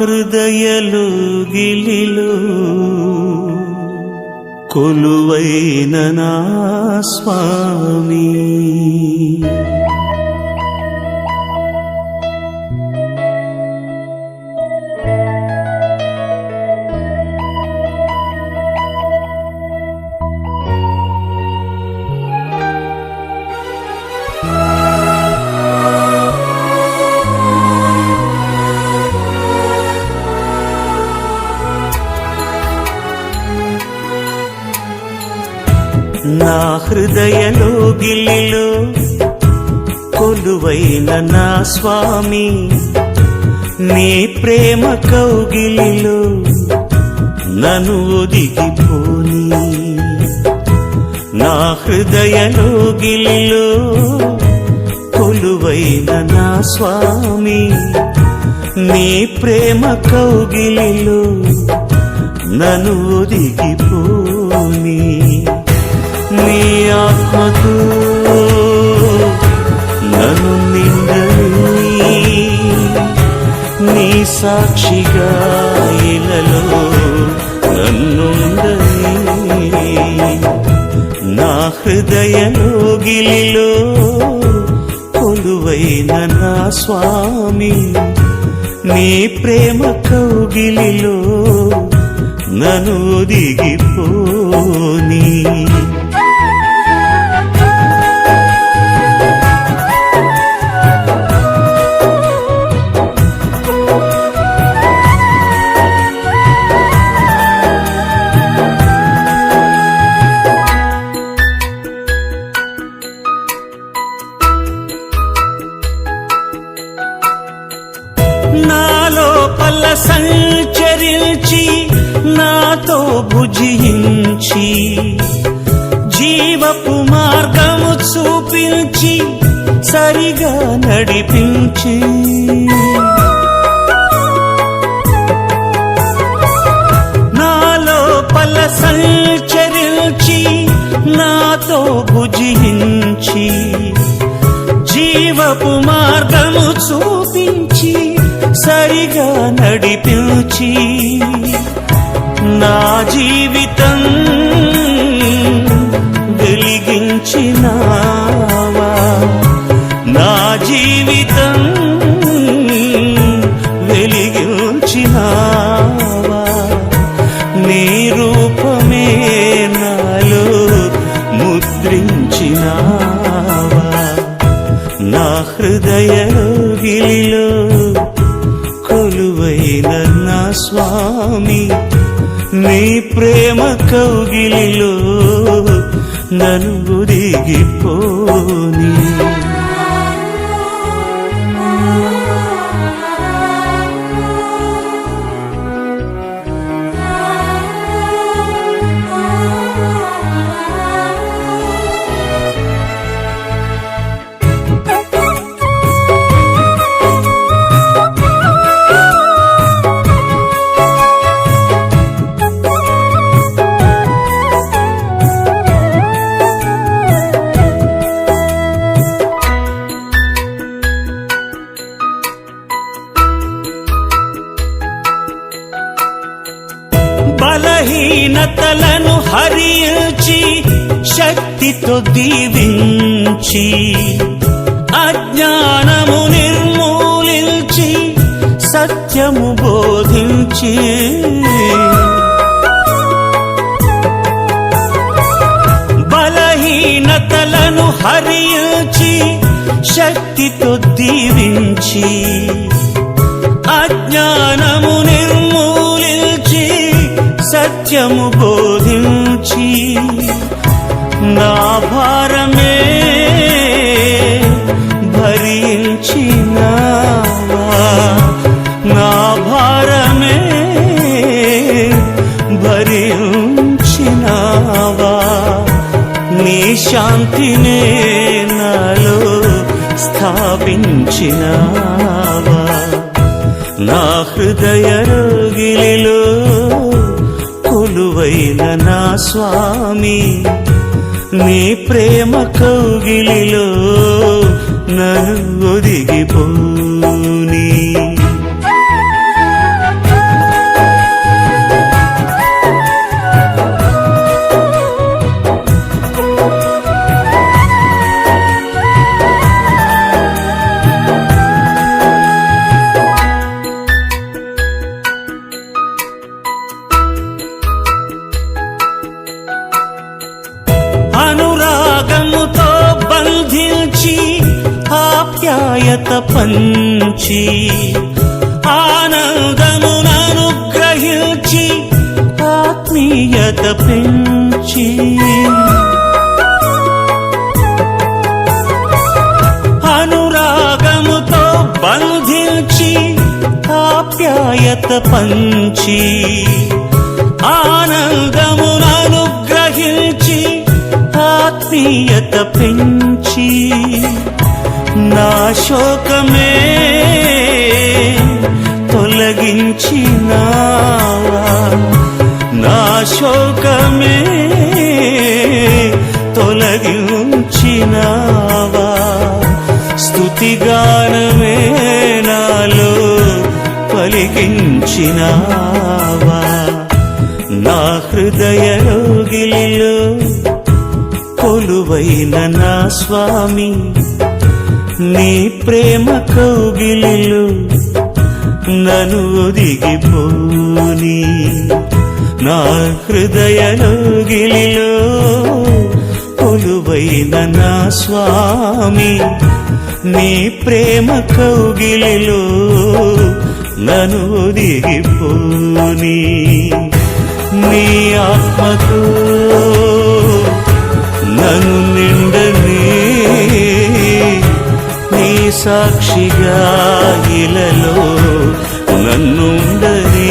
హృదయలు గిలిలు కొలువైన నా స్వామీ. హృదయలో గిల్లిలో కొలువైన నా స్వామి నీ ప్రేమ కౌగిలిలో నను ఒదిగిపోని. నా హృదయలో గిల్లిలో కొలువైన నా స్వామి నీ ప్రేమ కౌగిలిలో నను ఒదిగిపోని. నీ ఆత్మతో నన్ను నిండని నీ సాక్షిగా ఇలలో నన్నుండని నా హృదయ గిలిలో కొలువైన నా స్వామి నీ ప్రేమ కౌగిలిలో నన్ను దిగిపోనీ నాలో పల్ల సంచరించి నాతో భుజించి జీవపు మార్గము చూపించి సరిగా నడిపించి. నాలో పల్ల సంచరించి నాతో భుజించి జీవపు మార్గము చూ సరిగా నడిపించి నా జీవితం వెలిగించినావా? నా జీవితం వెలిగించినావా? నీ రూపమే నాలో ముద్రించినావా? నా హృదయ గిలిలో నా స్వామి నీ ప్రేమ కౌగిలిలో నన్ను బలహీనతలను హరించి శక్తితో దీవించి అజ్ఞానము నిర్మూలించి సత్యము బోధించి. బలహీనతలను హరించి శక్తితో దీవించి అజ్ఞానము నిర్మూలించి సత్యము బోధించి నా భారమే భరించినావా? నా భారమే భరించినావా? నీ శాంతినే నాలో స్థాపించినావా? నా హృదయ రోగిలిలో కొలువైన నా స్వామి నీ ప్రేమ కౌగిలిలో నన్ను ఒదిగిపోనీ. పంచి ఆనందమునను గ్రహించి ఆత్మీయత పెంచి. అనురాగముతో బంధించి ఆప్యాయత పంచి ఆనందమునను గ్రహించి ఆత్మీయత పెంచి. నా శోకమే తొలగించినావా? నా శోకమే తొలగించినావా? స్తుతిగానమే నాలో పలికించినావా నా హృదయ రోగిలిలో కొలువైన నా స్వామి నీ ప్రేమ కౌగిలిలు నను ఒదిగిపోని. నా హృదయలోగిలిలో కొలువైన నా స్వామి నీ ప్రేమ కౌగిలిలో నను ఒదిగిపోని. నీ ఆత్మతో నన్ను సాక్షిగా ఇలలో నన్నుండని